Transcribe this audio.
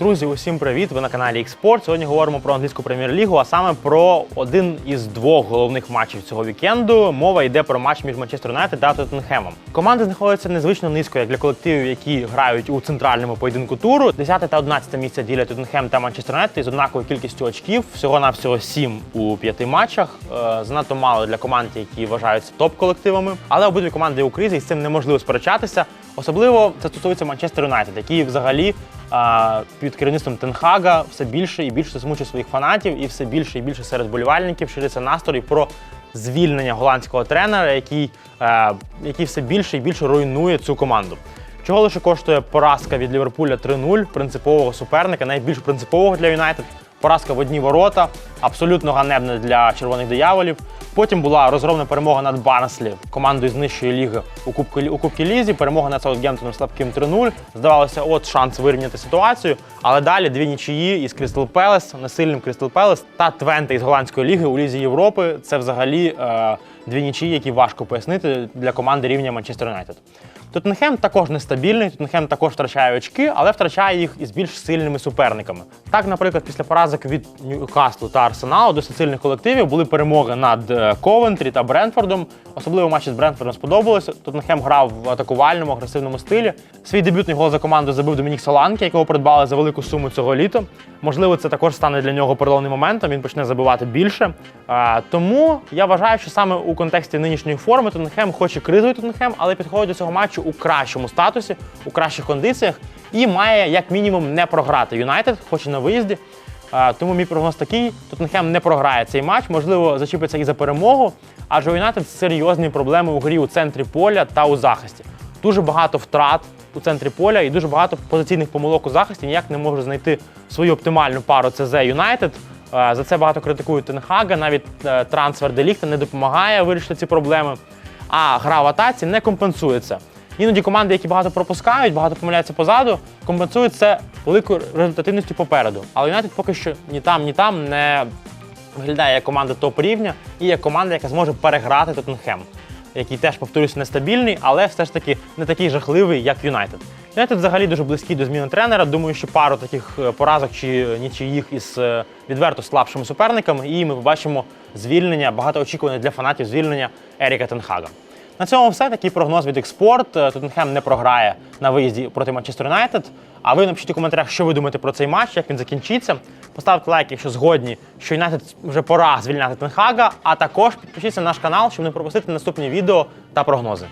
Друзі, усім привіт! Ви на каналі Xport. Сьогодні говоримо про англійську прем'єр-лігу, а саме про один із двох головних матчів цього вікенду. Мова йде про матч між Манчестер Юнайтед та Тоттенхемом. Команди знаходяться незвично низько, як для колективів, які грають у центральному поєдинку туру. 10 та 11 місце ділять Тоттенхем та Манчестер Юнайтед із однаковою кількістю очків. Всього на всього 7 у п'яти матчах. Е, Занадто мало для команд, які вважаються топ-колективами. Але обидві команди у кризі і з цим неможливо сперечатися. Особливо це стосується Манчестер Юнайтед, який взагалі під керівництвом Тенхага все більше і більше засмучує своїх фанатів, і все більше і більше серед болівальників шириться настрій про звільнення голландського тренера, який, е, який все більше і більше руйнує цю команду. Чого лише коштує поразка від Ліверпуля 3-0, принципового суперника, найбільш принципового для Юнайтед. Поразка в одні ворота, абсолютно ганебна для червоних дияволів. Потім була розгромна перемога над Барнслі, командою з нижчої ліги у Кубку у Кубці Лізі. Перемога над Саутгемптоном слабким 3-0. Здавалося, от шанс вирівняти ситуацію. Але далі дві нічиї із Крістал Пелес, несильним Крістал Пелес та Твенте із голландської ліги у Лізі Європи. Це взагалі е, дві нічиї, які важко пояснити для команди рівня Манчестер Юнайтед. Тоттенхем також нестабільний, Тоттенхем також втрачає очки, але втрачає їх із більш сильними суперниками. Так, наприклад, після поразок від Ньюкаслу та Арсеналу досить сильних колективів були перемоги над е, Ковентрі та Брентфордом. Особливо матчі з Брентфордом сподобалося. Тоттенхем грав в атакувальному, агресивному стилі. Свій дебютний гол за команду забив Домінік Соланки, якого придбали за велику суму цього літа. Можливо, це також стане для нього переломним моментом. Він почне забивати більше. А, тому я вважаю, що саме у контексті нинішньої форми Тоттенхем хоче кризовий Тоттенхем, але підходить до цього матчу у кращому статусі, у кращих кондиціях і має як мінімум не програти. Юнайтед хоче на виїзді. Тому мій прогноз такий: Тоттенхем не програє цей матч, можливо, зачіпиться і за перемогу, адже у Юнайтед серйозні проблеми у грі у центрі поля та у захисті. Дуже багато втрат у центрі поля і дуже багато позиційних помилок у захисті. Ніяк не може знайти свою оптимальну пару ЦЗ Юнайтед. За це багато критикують Тенхага. Навіть е, трансфер Деліхта не допомагає вирішити ці проблеми. А гра в атаці не компенсується. Іноді команди, які багато пропускають, багато помиляються позаду, компенсують це великою результативністю попереду. Але Юнайтед поки що ні там, ні там не виглядає як команда топ-рівня і як команда, яка зможе переграти Тоттенхем, який теж, повторюся, нестабільний, але все ж таки не такий жахливий, як Юнайтед. Юнайтед взагалі дуже близький до зміни тренера. Думаю, що пару таких е, поразок чи нічиїх із е, відверто слабшими суперниками, і ми побачимо звільнення, багато очікуване для фанатів звільнення Еріка Тенхага. На цьому все. Такий прогноз від Експорт. Тоттенхем не програє на виїзді проти Манчестер Юнайтед. А ви напишіть у коментарях, що ви думаєте про цей матч, як він закінчиться. Поставте лайк, якщо згодні, що Юнайтед вже пора звільняти Тенхага. А також підпишіться на наш канал, щоб не пропустити наступні відео та прогнози.